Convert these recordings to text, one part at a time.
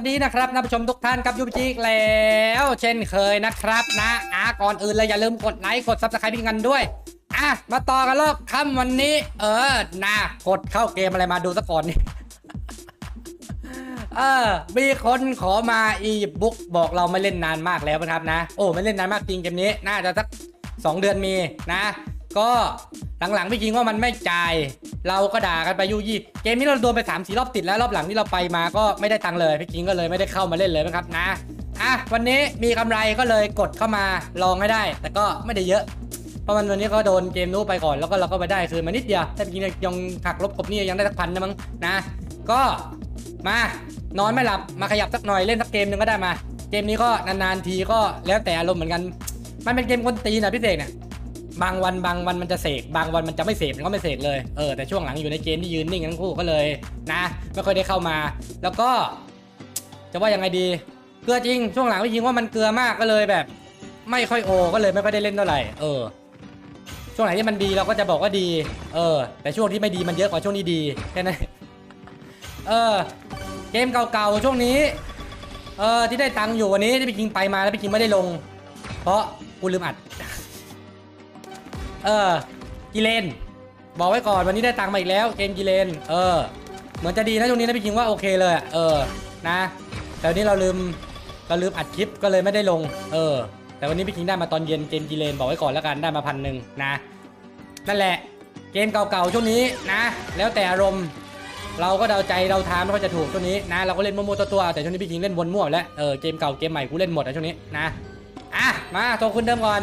วัสดีนะครับท่านผู้ชมทุกท่านครับยูบิจิกแล้ว เช่นเคยนะครับนะอะก่อนอื่นเลยอย่าลืมกดไลค์กดซับสไครป์พี่กันด้วยอะมาต่อกันรอบค่ำวันนี้ เออนะกดเข้าเกมอะไรมาดูซะก่อนนี่เออมีคนขอมาอีบุ๊กบอกเราไม่เล่นนานมากแล้วนะครับนะ โอ้ไม่เล่นนานมากจริงเกมนี้ น่าจะสัก 2 เดือนมีนะ ก็หลังๆพี่คิงว่ามันไม่จ่าย เราก็ด่ากันไปยุยี่เกมนี้เราโดนไป3ามสี่รอบติดแล้วรอบหลังที่เราไปมาก็ไม่ได้ตังเลยพี่คิงก็เลยไม่ได้เข้ามาเล่นเลยนะครับนะอะวันนี้มีกำไรก็เลยกดเข้ามาลองให้ได้ แต่ก็ไม่ได้เยอะเพราะมันวันนี้ก็โดนเกมนู้ไปก่อนแล้วก็เราก็ไปได้คือมานิดเดียวแต่พี่คิงยังหักลบกบนี่ยังได้สักพันนะมั้งนะ ก็มานอนไม่หลับมาขยับสักหน่อยเล่นสักเกมหนึ่งก็ได้มา เกมนี้ก็นานๆทีก็แล้วแต่อารมณ์เหมือนกัน มันเป็นเกมคนตีนะพี่เสกเนี่ย บางวันบางวันมันจะเสกบางวันมันจะไม่เสกมันก็ไม่เสกเลยเออแต่ช่วงหลังอยู่ในเกมที่ยืนนิ่งทั้งคู่ก็เลยนะไม่ค่อยได้เข้ามา แล้วก็ จะว่ายังไงดีเกลือจริงช่วงหลังพี่ยิงว่ามันเกลือมากก็เลยแบบ ไม่ค่อยโอ ก็เลยไม่ค่อยได้เล่นเท่าไหร่เออช่วงไหนที่มันดีเราก็จะบอกว่าดี เออ แต่ช่วงที่ไม่ดีมันเยอะกว่าช่วงที่ดีแค่นั้นเออ เกมเก่าๆช่วงนี้ เออที่ได้ตังค์อยู่วันนี้ที่พี่คิงไปมาแล้วพี่คิงไม่ได้ลง เพราะกูลืมอัด เออกิเลน บอกไว้ก่อนวันนี้ได้ตังค์มาอีกแล้วเกมกิเลน เออ เหมือนจะดีนะช่วงนี้นะพี่คิงว่าโอเคเลยเออนะแต่วันนี้เราลืมเราลืมอัดคลิปก็เลยไม่ได้ลง เออ แต่วันนี้พี่คิงได้มาตอนเย็นเกมกิเลนบอกไว้ก่อนแล้วกันได้มาพันหนึ่งนะนั่นแหละเกมเก่าๆช่วงนี้นะ แล้วแต่อารมณ์เราก็เดาใจเราทามไม่ค่อยจะถูกช่วงนี้นะเราก็เล่นมั่วๆตัวๆแต่ช่วงนี้พี่คิงเล่นวนมั่วแล้วเออเกมเก่าเกมใหม่กูเล่นหมดอะช่วงนี้นะอะมาโทรคุณเดิมก่อน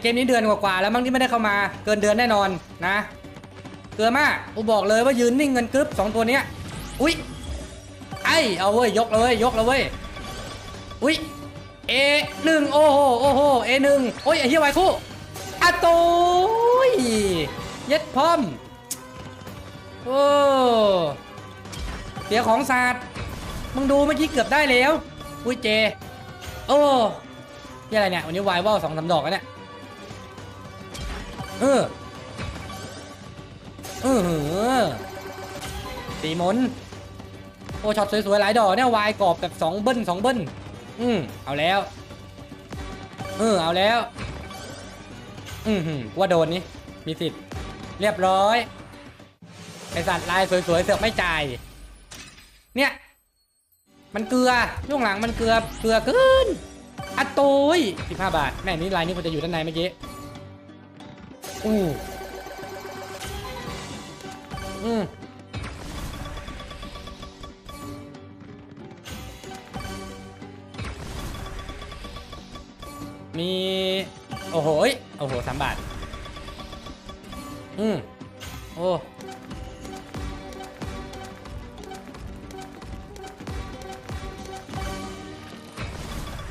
เกมนี้เดือนกว่าๆแล้วมั้งที่ไม่ได้เข้ามาเกินเดือนแน่นอนนะเกลือมากกูบอกเลยว่ายืนนิ่งเงินกรึบสองตัวเนี้ยอุ้ยไอเอาเว้ยยกเลยยกเลยเว้ยอุ้ยเอหนึ่งโอ้โหโอ้โหเอหนึ่งโอ้ยไอเฮียไวคู่อะโตุยเย็ดพร้อมโอ้เสียของศาสตร์มึงดูเมื่อกี้เกือบได้แล้ว อุ้ยเจ โอ้นี่อะไรเนี่ย วันนี้วายว่าสองสาดอกแล้วเนี่ย เออ เออสีมนโอช็อตสวยๆหลายดอกเนี่ยวายกรอบแบบสองเบิ้ลสองเบิ้ลอืมเอาแล้ว เออเอาแล้วอืมหืมว่าโดนนี่มีสิทธิ์เรียบร้อยไอสัตว์ลายสวยๆเสือกไม่จ่ายเนี่ย มันเกลือช่วงหลังมันเกลือเกลือเกินอะโตุยสิบห้าบาท แม่นี่ลายนี้ควรจะอยู่ด้านในเมื่อกี้ อู้อืมมี โอ้โหโอ้โหสามบาท อืมโอ้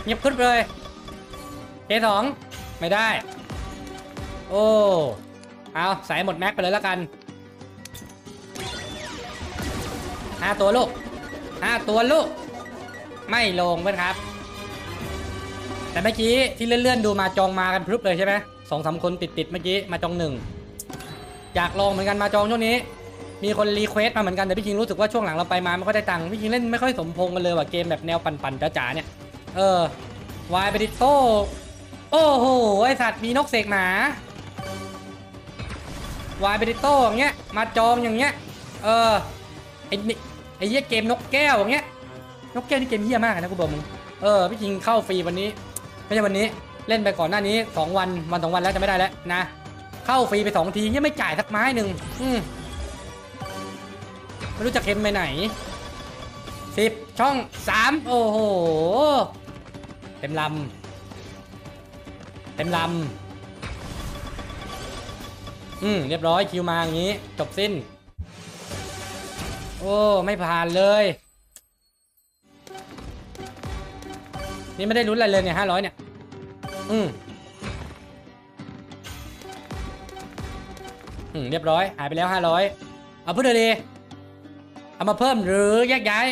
เงียบขึ้นเลยเคสองไม่ได้ โอ้ เอาใส่หมดแม็กไปเลยแล้วกันห้าตัวลูกห้าตัวลูก ไม่ลงเพื่อนครับ แต่เมื่อกี้ที่เลื่อนๆดูมาจองมากันพรึบเลยใช่ไหมสองสามคนติดๆเมื่อกี้มาจองหนึ่งอยากลองเหมือนกันมาจองช่วงนี้ มีคนรีเควสต์มาเหมือนกันแต่พี่คิงรู้สึกว่าช่วงหลังเราไปมาไม่ค่อยได้ตังค์พี่คิงเล่นไม่ค่อยสมพงกันเลยว่ะเกมแบบแนวปั่นๆจ๋าๆเนี่ย เออวายไปดิโต้โอ้โหไอสัตว์มีนกเสกหมา วายเบดิโต้อย่างเงี้ยมาจองอย่างเงี้ยเออไอ้นี่ไอ้เหี้ยเกมนกแก้วอย่างเงี้ยนกแก้วนี่เกมเหี้ยมากนะกูบอกมึงเออพี่คิงเข้าฟรีวันนี้ไม่ใช่วันนี้เล่นไปก่อนหน้านี้ 2 วันวันสองวันแล้วจะไม่ได้แล้วนะ เข้าฟรีไป 2 ทียังไม่จ่ายสักไม้หนึ่งอืมไม่รู้จะเค็มไปไหนสิบช่องสามโอ้โห เต็มลำ เต็มลำ อืมเรียบร้อยคิวมาอย่างนี้ จบสิ้น โอ้ ไม่ผ่านเลย นี่ไม่ได้ลุ้นอะไรเลยเนี่ยห้าร้อยเนี่ย อืมอืมเรียบร้อย หายไปแล้วห้าร้อยเอาพูดเลยดีเอามาเพิ่มหรือแยกย้าย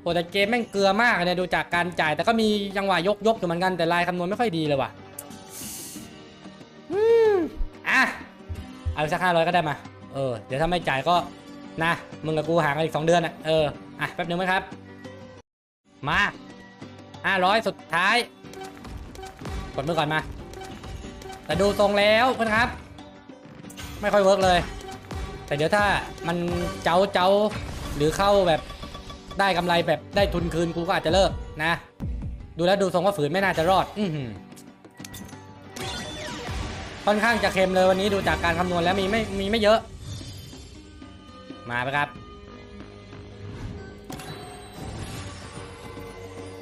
โอ้แต่เกมแม่งเกลือมากเลยดูจากการจ่าย แต่ก็มีจังหวะยกยกอยู่เหมือนกันแต่ลายคำนวณไม่ค่อยดีเลยว่ะ เอาสักห้าร้อยก็ได้มา เออ เดี๋ยวถ้าไม่จ่ายก็นะ มึงกับกูห่างกันอีกสองเดือนอะ เออ อะ แป๊บนึงไหมครับ มาห้าร้อยสุดท้าย กดมือก่อนมา แต่ดูตรงแล้วเพื่อนครับ ไม่ค่อยเวิร์กเลย แต่เดี๋ยวถ้ามันเจ้าเจ้าหรือเข้าแบบได้กำไรแบบได้ทุนคืนกูก็อาจจะเลิกนะ ดูแล้วดูทรงว่าฝืนไม่น่าจะรอด อือหือ ค่อนข้างจะเค็มเลยวันนี้ดูจากการคำนวณแล้วมีไม่มีไม่เยอะ มาไปครับ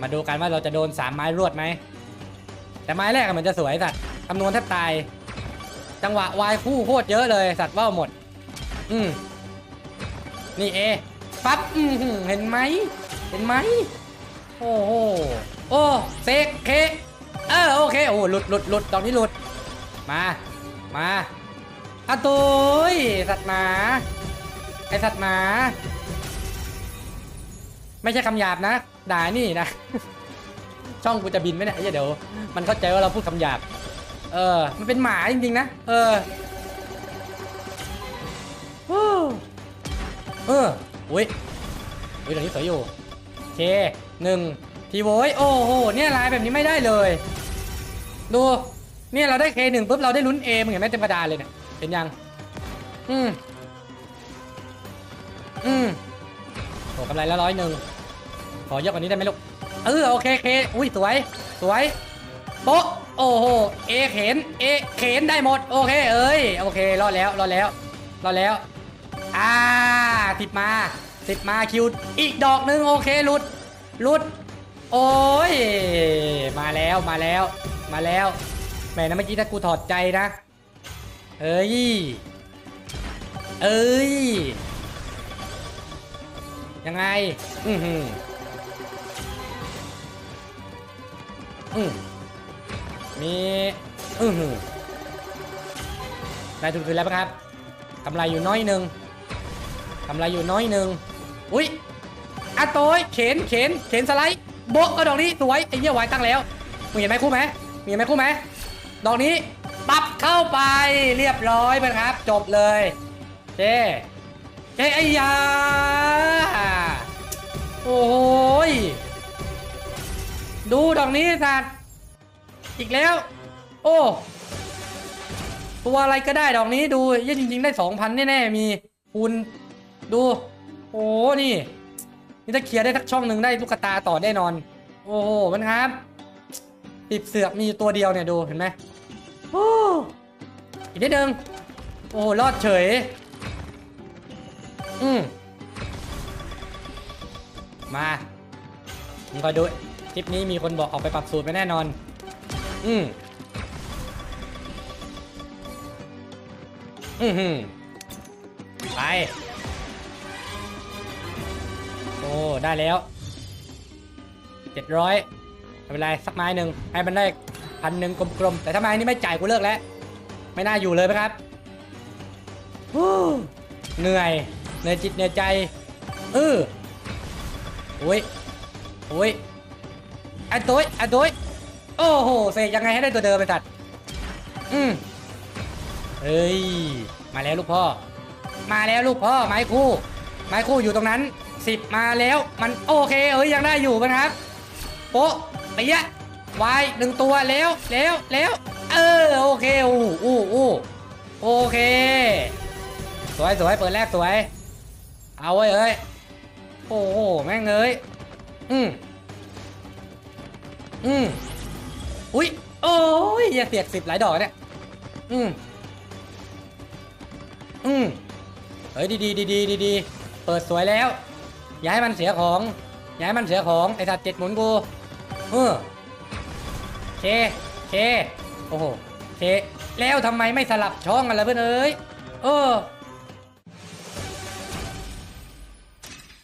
มาดูกันว่าเราจะโดนสามไม้รวดไหมแต่ไม้แรกเหมือนจะสวยสัตว์คำนวณแทบตาย จังหวะวายคู่โคตรเยอะเลยสัตว์ว่าหมด อืมนี่เอปั๊บเห็นไหมเห็นไหมโอ้โหโอ้เซกเคเออโอเคโอ้หลุดหลุดหลุดตอนนี้หลุด มา มาอะตุยสัตว์หมา ไอสัตว์หมา ไม่ใช่คำหยาบนะ ด่านี่นะ ช่องกูจะบินไหมเนี่ยเดี๋ยว มันเข้าใจว่าเราพูดคำหยาบ เออ มันเป็นหมาจริงๆนะ เออฮู้เอออุ้ยอุ้ยตรงนี้สวยอยู่โอเคหนึ่งทีโวยโอ้โห เนี่ยลายแบบนี้ไม่ได้เลย ดู เนี่ยเราได้เคหนึ่งปุ๊บเราได้ลุ้นเอมึงเห็นไหมเต็มกระดานเลยเนี่ยเห็นยัง อืมอืมโอ้กำไรแล้วร้อยหนึ่งขอเยอะกว่านี้ได้ไหมลูก เออโอเคเคอุ้ยสวย สวยโป๊ะโอ้โหเอเข็นเอเข็นได้หมด โอเคเอ้ยโอเครอดแล้วรอดแล้วรอดแล้วอ่าสิบมาสิบมาคิวอีกดอกหนึ่งโอเคหลุดหลุด โอ้ยมาแล้วมาแล้วมาแล้ว แหมนะเมื่อกี้ถ้ากูถอดใจนะเอ้ย เอ้ย ยังไง อือหืออืมมีอือหือได้ทุนคืนแล้วปะครับกำไรอยู่น้อยหนึ่งกำไรอยู่น้อยหนึ่งอุ้ยอะโต้ยเข็นเข็นเข็นสไลด์โบะก็ดอกนี้สวยไอ้เหี้ยวายตั้งแล้วมึงเห็นไหมคู่ไหมมึงเห็นไหมคู่ไหม ดอกนี้ปับเข้าไปเรียบร้อยไปครับ จบเลยเจ๊เจ๊ไอ้ยา โอ้ยดูดอกนี้สัตว์อีกแล้ว โอ้ตัวอะไรก็ได้ดอกนี้ดูเยี่ยจริง ๆ ได้สองพันแน่ๆมีคูณดู โอ้นี่ นี่ถ้าเคลียร์ได้สักช่องหนึ่งได้ลูกตาต่อแน่นอน โอ้โหมันครับติดเสือกมีตัวเดียวเนี่ยดูเห็นไหม โอ้อีกนิดนึงโอ้รอดเฉย อืมมามึงคอยดูคลิปนี้มีคนบอกออกไปปรับสูตรไปแน่นอน อืมอือหือไป โอ้ ได้แล้วเจ็ดร้อยไม่เป็นไร สักไม้หนึ่งให้มันได้ พันหนึ่งกลมๆ แต่ถ้าไม้นี้ไม่จ่ายกูเลิกแล้ว ไม่น่าอยู่เลยไหมครับหูเหนื่อยเหนื่อยจิตเหนื่อยใจเออโอ้ยโอ้ยอันตุ้ยอันตุ้ยโอ้โหเสกยังไงให้ได้ตัวเดิมไปสัตว์อืมเอ้ย มาแล้วลูกพ่อ มาแล้วลูกพ่อ ไม้คู่ ไม้คู่อยู่ตรงนั้นสิบมาแล้ว มันโอเคเอ้ยยังได้อยู่นะครับ โป๊ะไปยะ วายหนึ่งตัวแล้วแล้วแล้วเออโอเคอู้อู้อู้โอเค สวยสวยเปิดแรกสวย เอาเว้ยเอ้ยโอ้โหแม่งเอ้ยอืมอืมอุ้ยโอ้ยอย่าเสียกสิบหลายดอกเนี่ยอืมอืมเฮ้ยดีดีดีดีดีดีเปิดสวยแล้ว อย่าให้มันเสียของ อย่าให้มันเสียของไอ้สัตว์เจ็ดหมุนกูเออ เคเคโอ้โหเคแล้วทำไมไม่สลับช่องกันล่ะเพื่อนเอ้ยเออ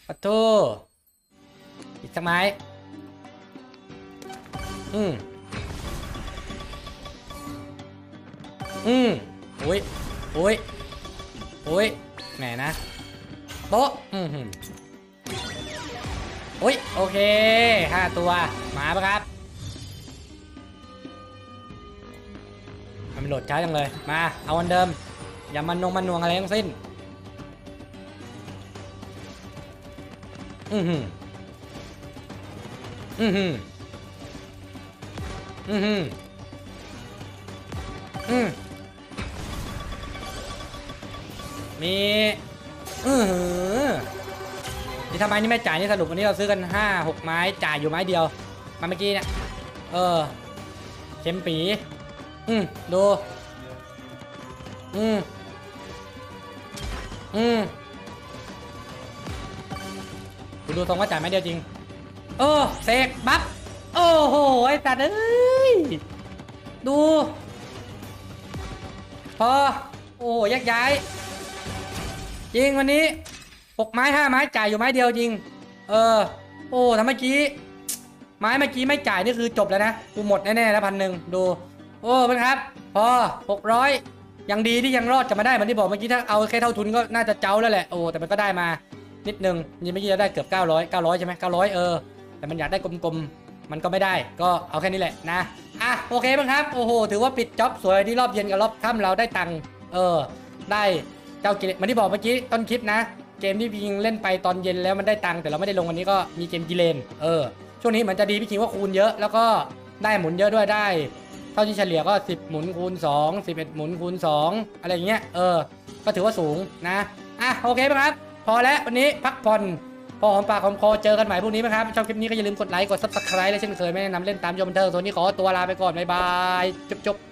ปะโทอีกสักไม้อืมอืมอุ้ยอุ้ยอุ้ยแหมนะโต๊ะอืมหืมอุ้ยโอเคห้าตัว มาปะครับ มันโหลดช้าจังเลย มา เอาวันเดิม อย่ามันนงมันนวงอะไรทั้งสิ้น อือหืออือหืออือหืออืมมีอือหือนี่ทำไมนี่ไม่จ่ายนี่สรุปวันนี้เราซื้อกันห้าหกไม้จ่ายอยู่ไม้เดียว มาเมื่อกี้เนี่ย เออ เข็มปี อืมดู อืมอืมกูดูทรงว่าจ่ายไม่เดียวจริง โอ้เสกบัฟโอ้โห ไอ้สัตว์เอ้ย ดู พอ โอ้ยักย้าย จริงวันนี้หกไม้ห้าไม้จ่ายอยู่ไม้เดียวจริง เออ โอ้ทำเมื่อกี้ ไม้เมื่อกี้ไม่จ่ายนี่คือจบแล้วนะ กูหมดแน่ๆแล้วพันหนึ่งดู โอ้เป็นครับ พอหกร้อยยังดีที่ยังรอดกลับมาได้เหมือนที่บอกเมื่อกี้ถ้าเอาแค่เท่าทุนก็น่าจะเจ้าแล้วแหละโอ้แต่มันก็ได้มานิดนึงยังเมื่อกี้เราได้เกือบ 900 900 ใช่ไหม900 เออ แต่มันอยากได้กลมๆ มันก็ไม่ได้ ก็เอาแค่นี้แหละนะ อะ โอเคบ้างครับ โอ้โห ถือว่าปิดจ็อบสวยที่รอบเย็นกับรอบค่ำเราได้ตังค์ เออ ได้เจ้ากิเลสเหมันที่บอกเมื่อกี้ต้นคลิปนะ เกมที่พี่คิงเล่นไปตอนเย็นแล้วมันได้ตังค์แต่เราไม่ได้ลงวันนี้ก็มีเกมกิเลน เออ ช่วงนี้เหมือนจะดีพี่คิงว่าคูณเยอะแล้วก็ได้หมุนเยอะด้วยได้ เท่าที่เฉลี่ยก็ 10 หมุนคูณ 2 11 หมุนคูณ 2 อะไรอย่างเงี้ยเออ ก็ถือว่าสูงนะ อะโอเคไหมครับ พอแล้ววันนี้พักผ่อนพอหอมปากหอมคอเจอกันใหม่พรุ่งนี้นะครับ ชอบคลิปนี้ก็อย่าลืมกดไลค์ กดซับสไครต์และเช่นเคยไม่แนะนำเล่นตามยมบันเทิงส่วนนี้ขอตัวลาไปก่อน บ๊ายบายจุบๆ